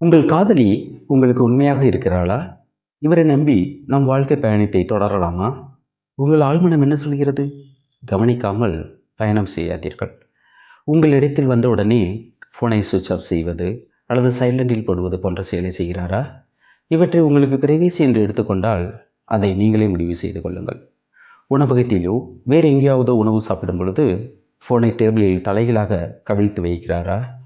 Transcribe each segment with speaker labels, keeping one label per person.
Speaker 1: உங்கள் காதலி உங்களுக்கு உண்மையாக இருக்கிறாளா? இவரை நம்பி நம் வாழ்க்கை பயணத்தை தொடரலாமா? உங்கள் ஆழ்மனம் என்ன சொல்கிறது? கவனிக்காமல் பயணம் செய்யாதீர்கள். உங்கள் இடத்தில் வந்த உடனே ஃபோனை சுவிட்ச் ஆஃப் செய்வது அல்லது சைலண்டில் போடுவது போன்ற செயலை செய்கிறாரா? இவற்றை உங்களுக்கு பிரைவேசி என்று எடுத்துக்கொண்டால் அதை நீங்களே முடிவு செய்து கொள்ளுங்கள். உணவகத்திலோ வேறு எங்கேயாவதோ உணவு சாப்பிடும் பொழுது ஃபோனை டேபிளில் தலைகளாக கவிழ்த்து வைக்கிறாரா?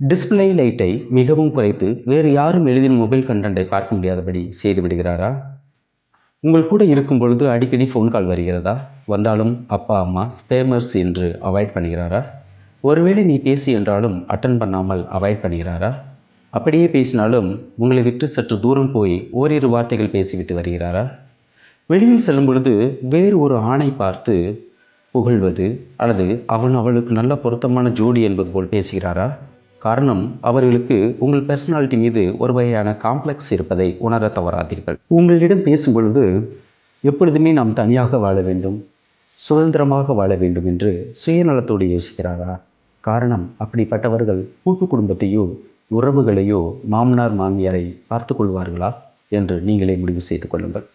Speaker 1: டிஸ்பிளே லைட்டை மிகவும் குறைத்து வேறு யாரும் எளிதில் மொபைல் கண்டென்ட்டை பார்க்க முடியாதபடி செய்து விடுகிறாரா? உங்கள் கூட இருக்கும் பொழுது அடிக்கடி ஃபோன் கால் வருகிறதா? வந்தாலும் அப்பா அம்மா ஸ்பேமர்ஸ் என்று அவாய்ட் பண்ணுகிறாரா? ஒருவேளை நீ பேசி என்றாலும் அட்டன் பண்ணாமல் அவாய்ட் பண்ணுகிறாரா? அப்படியே பேசினாலும் உங்களை விட்டு சற்று தூரம் போய் ஓரிரு வார்த்தைகள் பேசிவிட்டு வருகிறாரா? வெளியில் செல்லும் பொழுது வேறு ஒரு ஆணை பார்த்து புகழ்வது அல்லது அவன் அவளுக்கு நல்ல பொருத்தமான ஜோடி என்பது போல் பேசுகிறாரா? காரணம் அவர்களுக்கு உங்கள் பர்சனாலிட்டி மீது ஒரு வகையான காம்ப்ளெக்ஸ் இருப்பதை உணர தவறாதீர்கள். உங்களிடம் பேசும் பொழுது எப்பொழுதுமே நாம் தனியாக வாழ வேண்டும் சுதந்திரமாக வாழ வேண்டும் என்று சுயநலத்தோடு யோசிக்கிறாரா? காரணம் அப்படிப்பட்டவர்கள் கூட்டு குடும்பத்தையோ உறவுகளையோ மாமனார் மாமியாரை பார்த்து கொள்வார்களா? என்று நீங்களே முடிவு செய்து கொள்ளுங்கள்.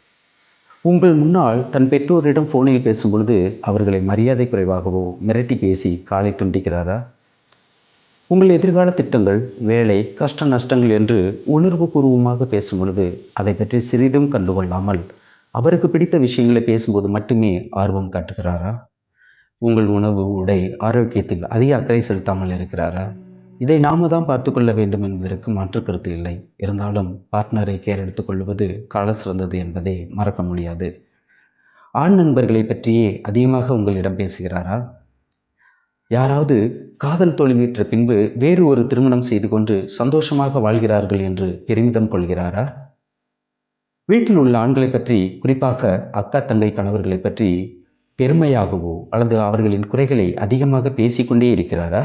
Speaker 1: உங்கள் முன்னால் தன் பெற்றோரிடம் ஃபோனில் பேசும்பொழுது அவர்களை மரியாதை குறைவாகவோ மிரட்டி பேசி காலை துண்டிக்கிறாரா? உங்கள் எதிர்கால திட்டங்கள் வேலை கஷ்ட நஷ்டங்கள் என்று உணர்வுபூர்வமாக பேசும் பொழுது அதை பற்றி சிறிதும் கண்டுகொள்ளாமல் அவருக்கு பிடித்த விஷயங்களை பேசும்போது மட்டுமே ஆர்வம் காட்டுகிறாரா? உங்கள் உணவு உடை ஆரோக்கியத்தில் அதிக அக்கறை செலுத்தாமல் இருக்கிறாரா? இதை நாம தான் பார்த்து கொள்ள வேண்டும் என்பதற்கு மாற்று கருத்து இல்லை. இருந்தாலும் பார்ட்னரை கேர் எடுத்துக்கொள்வது கால சிறந்தது என்பதை மறக்க முடியாது. ஆண் நண்பர்களை பற்றியே அதிகமாக உங்களிடம் பேசுகிறாரா? யாராவது காதல் தோல்வியற்ற பின்பு வேறு ஒரு திருமணம் செய்து கொண்டு சந்தோஷமாக வாழ்கிறார்கள் என்று பெருமிதம் கொள்கிறாரா? வீட்டில் உள்ள ஆண்களை பற்றி குறிப்பாக அக்கா தங்கை கணவர்களை பற்றி பெருமையாகவோ அல்லது அவர்களின் குறைகளை அதிகமாக பேசிக்கொண்டே இருக்கிறாரா?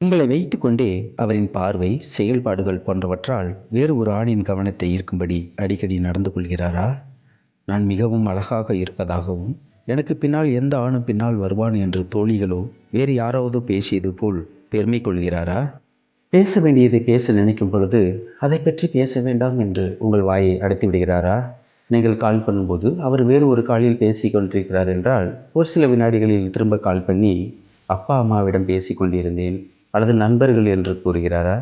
Speaker 1: உங்களை வைத்துக்கொண்டே அவரின் பார்வை செயல்பாடுகள் போன்றவற்றால் வேறு ஒரு ஆணின் கவனத்தை ஈர்க்கும்படி அடிக்கடி நடந்து கொள்கிறாரா? நான் மிகவும் அழகாக இருப்பதாகவும் எனக்கு பின்னால் எந்த ஆணும் பின்னால் வருவான் என்று தோழிகளோ வேறு யாராவது பேசியது போல் பெருமை கொள்கிறாரா? பேச வேண்டியதை பேச நினைக்கும் பொழுது அதை பற்றி பேச வேண்டாம் என்று உங்கள் வாயை அடைத்து விடுகிறாரா? நீங்கள் கால் பண்ணும்போது அவர் வேறு ஒரு காலில் பேசி கொண்டிருக்கிறார் என்றால் ஒரு சில வினாடிகளில் திரும்ப கால் பண்ணி அப்பா அம்மாவிடம் பேசி கொண்டிருந்தேன். அல்லது நண்பர்கள் என்று கூறுகிறாரா?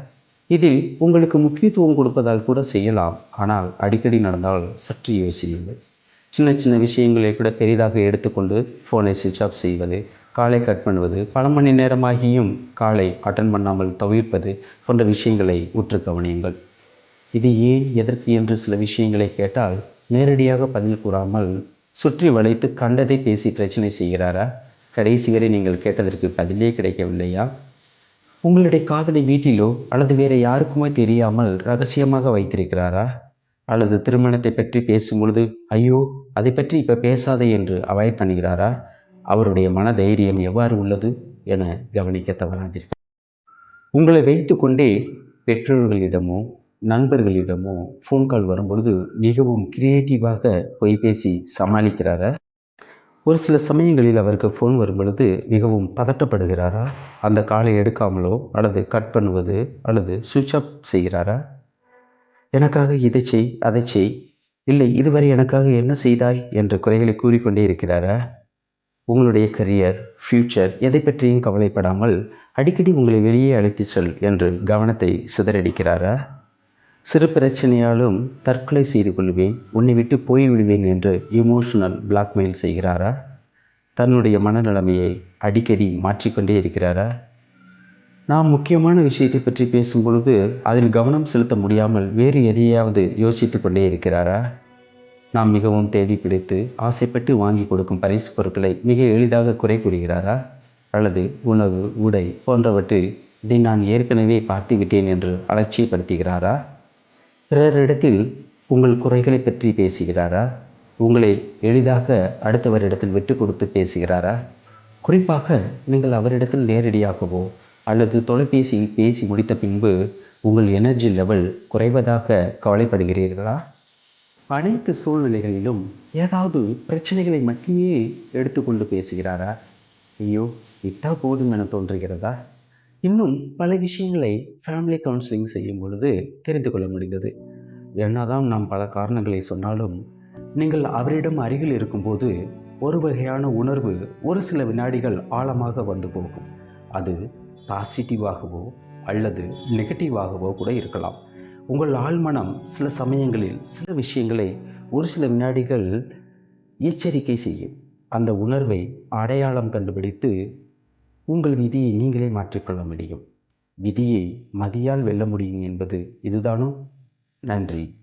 Speaker 1: இதில் உங்களுக்கு முக்கியத்துவம் கொடுப்பதால் கூட செய்யலாம். ஆனால் அடிக்கடி நடந்தால் சற்று யோசியுங்கள். சின்ன சின்ன விஷயங்களை கூட பெரிதாக எடுத்துக்கொண்டு ஃபோனை சுவிட்ச் ஆஃப் செய்வது காலை கட் பண்ணுவது பல மணி நேரமாகியும் காலை அட்டன் பண்ணாமல் தவிர்ப்பது போன்ற விஷயங்களை உற்று கவனியுங்கள். இது ஏன் எதற்கு என்று சில விஷயங்களை கேட்டால் நேரடியாக பதில் கூறாமல் சுற்றி வளைத்து கண்டதை பேசி பிரச்சனை செய்கிறாரா? கடைசி வரை நீங்கள் கேட்டதற்கு பதிலே கிடைக்கவில்லையா? உங்களுடைய காதலை வீட்டிலோ அல்லது வேறு யாருக்குமே தெரியாமல் ரகசியமாக வைத்திருக்கிறாரா? அல்லது திருமணத்தை பற்றி பேசும்பொழுது ஐயோ அதை பற்றி இப்போ பேசாதே என்று அவாய்ட் பண்ணுகிறாரா? அவருடைய மன தைரியம் எவ்வாறு உள்ளது என கவனிக்க தவறாதீர்கள். உங்களை வைத்துக்கொண்டே பெற்றோர்களிடமோ நண்பர்களிடமோ ஃபோன் கால் வரும்பொழுது மிகவும் கிரியேட்டிவாக பொய் பேசி சமாளிக்கிறாரா? ஒரு சில சமயங்களில் அவருக்கு ஃபோன் வரும்பொழுது மிகவும் பதட்டப்படுகிறாரா? அந்த காலை எடுக்காமலோ அல்லது கட் பண்ணுவது அல்லது சுவிட்ச் ஆஃப் செய்கிறாரா? எனக்காக இதை செய் அதை செய். இல்லை இதுவரை எனக்காக என்ன செய்தாய்? என்ற குறைகளை கூறிக்கொண்டே இருக்கிறாரா? உங்களுடைய கரியர் ஃப்யூச்சர் எதை பற்றியும் கவலைப்படாமல் அடிக்கடி உங்களை வெளியே அழைத்து செல் என்று கவனத்தை சிதறடிக்கிறாரா? சிறு பிரச்சனையாலும் தற்கொலை செய்து கொள்வேன் உன்னை விட்டு போய்விடுவேன் என்று இமோஷனல் பிளாக்மெயில் செய்கிறாரா? தன்னுடைய மனநிலைமையை அடிக்கடி மாற்றிக்கொண்டே இருக்கிறாரா? நாம் முக்கியமான விஷயத்தை பற்றி பேசும்பொழுது அதில் கவனம் செலுத்த முடியாமல் வேறு எதையாவது யோசித்து கொண்டே இருக்கிறாரா? நாம் மிகவும் தேடி பிடித்து ஆசைப்பட்டு வாங்கி கொடுக்கும் பரிசு பொருட்களை மிக எளிதாக குறை கூறுகிறாரா? அல்லது உணவு உடை போன்றவற்றில் இதை நான் ஏற்கனவே பார்த்து விட்டேன் என்று அலட்சியப்படுத்துகிறாரா? பிறரிடத்தில் உங்கள் குறைகளை பற்றி பேசுகிறாரா? உங்களை எளிதாக அடுத்தவரிடத்தில் விட்டு கொடுத்து பேசுகிறாரா? குறிப்பாக நீங்கள் அவரிடத்தில் நேரடியாகவோ அல்லது தொலைபேசியில் பேசி முடித்த பின்பு உங்கள் எனர்ஜி லெவல் குறைவதாக கவலைப்படுகிறீர்களா? அனைத்து சூழ்நிலைகளிலும் ஏதாவது பிரச்சனைகளை மட்டுமே எடுத்துக்கொண்டு பேசுகிறாரா? ஐயோ இட்டா போதும் என தோன்றுகிறதா? இன்னும் பல விஷயங்களை ஃபேமிலி கவுன்சிலிங் செய்யும் பொழுது தெரிந்து கொள்ள முடிந்தது. என்னதான் நாம் பல காரணங்களை சொன்னாலும் நீங்கள் அவரிடம் அருகில் இருக்கும்போது ஒரு வகையான உணர்வு ஒரு சில வினாடிகள் ஆழமாக வந்து போகும். அது பாசிட்டிவாகவோ அல்லது நெகட்டிவாகவோ கூட இருக்கலாம். உங்கள் ஆழ்மனம் சில சமயங்களில் சில விஷயங்களை ஒரு சில வினாடிகள் எச்சரிக்கை செய்யும். அந்த உணர்வை அடையாளம் கண்டுபிடித்து உங்கள் விதியை நீங்களே மாற்றிக்கொள்ள முடியும். விதியை மதியால் வெல்ல முடியும் என்பது இதுதானோ? நன்றி.